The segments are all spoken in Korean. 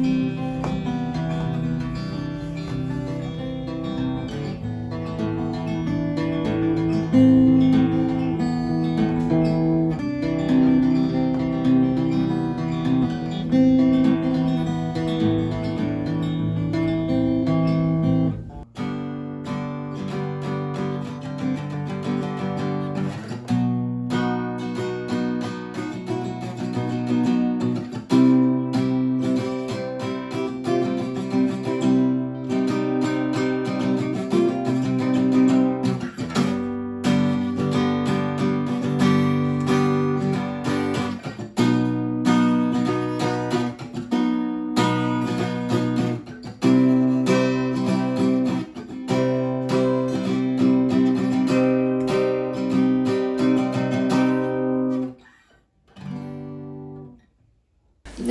thank you.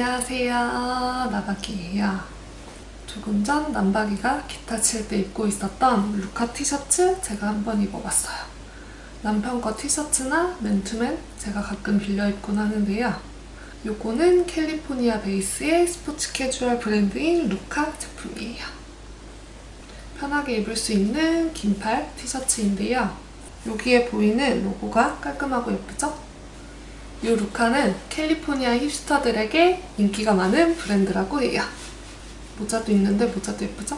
안녕하세요. 나박이에요. 조금 전 남박이가 기타 칠 때 입고 있었던 루카 티셔츠 제가 한번 입어봤어요. 남편 거 티셔츠나 맨투맨 제가 가끔 빌려 입곤 하는데요. 요거는 캘리포니아 베이스의 스포츠 캐주얼 브랜드인 루카 제품이에요. 편하게 입을 수 있는 긴팔 티셔츠인데요. 여기에 보이는 로고가 깔끔하고 예쁘죠? 이 루카는 캘리포니아 힙스터들에게 인기가 많은 브랜드라고 해요. 모자도 있는데 모자도 예쁘죠?